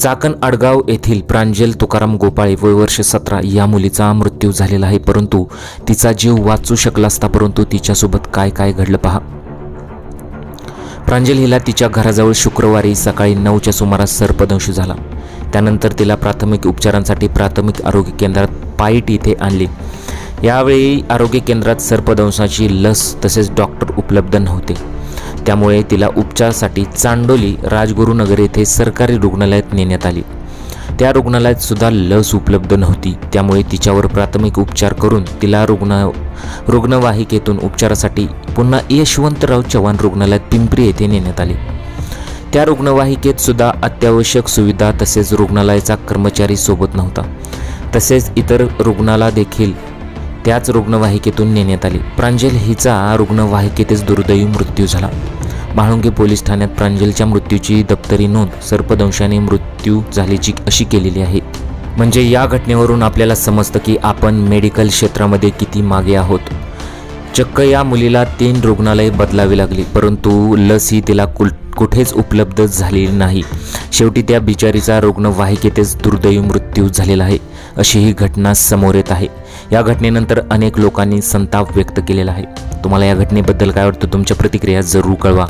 चाकण आडगाव येथील प्रांजल तुकाराम गोपाळे वय वर्ष सतरा या मुलीचा मृत्यू झालेला आहे परंतु तिचा जीव वाचू शकला असता परंतु तिच्यासोबत काय काय घडलं पहा. प्रांजल हिला तिच्या घराजवळ शुक्रवारी सकाळी नऊच्या सुमारास सर्पदंश झाला. त्यानंतर तिला प्राथमिक उपचारांसाठी प्राथमिक आरोग्य केंद्रात पाईट इथे आणले. यावेळी आरोग्य केंद्रात सर्पदंशाची लस तसेच डॉक्टर उपलब्ध नव्हते. त्यामुळे तिला उपचारासाठी चांडोली राजगुरुनगर येथे सरकारी रुग्णालयात नेण्यात आली. त्या रुग्णालयात सुद्धा लस उपलब्ध नव्हती. त्यामुळे तिच्यावर प्राथमिक उपचार करून तिला रुग्ण रुग्णवाहिकेतून उपचारासाठी पुन्हा यशवंतराव चव्हाण रुग्णालयात पिंपरी येथे नेण्यात आले. त्या रुग्णवाहिकेत सुद्धा अत्यावश्यक सुविधा तसेच रुग्णालयाचा कर्मचारी सोबत नव्हता. तसेच इतर रुग्णाला देखील त्याच रुग्णवाहिकेतून नेण्यात आली. प्रांजल हिचा रुग्णवाहिकेतच दुर्दैवी मृत्यू झाला. म्हाळुंगे पोलीस ठाण्यात प्रांजलच्या मृत्यूची दप्तरी नोंद सर्पदंशाने मृत्यू झाल्याची अशी केलेली आहे. म्हणजे या घटनेवरून आपल्याला समजतं की आपण मेडिकल क्षेत्रामध्ये किती मागे आहोत. चक्क या मुलीला तीन रुग्णालये बदलावी लागली परंतु लस ही तिला कुल कुठेच उपलब्ध झालेली नाही. शेवटी त्या बिचारीचा रुग्णवाहिकेतच दुर्दैवी मृत्यू झालेला आहे अशी ही घटना समोर येत आहे. या घटनेनंतर अनेक लोकांनी संताप व्यक्त केलेला आहे. तुम्हाला या घटनेबद्दल काय वाटतं? तुमच्या प्रतिक्रिया जरूर कळवा.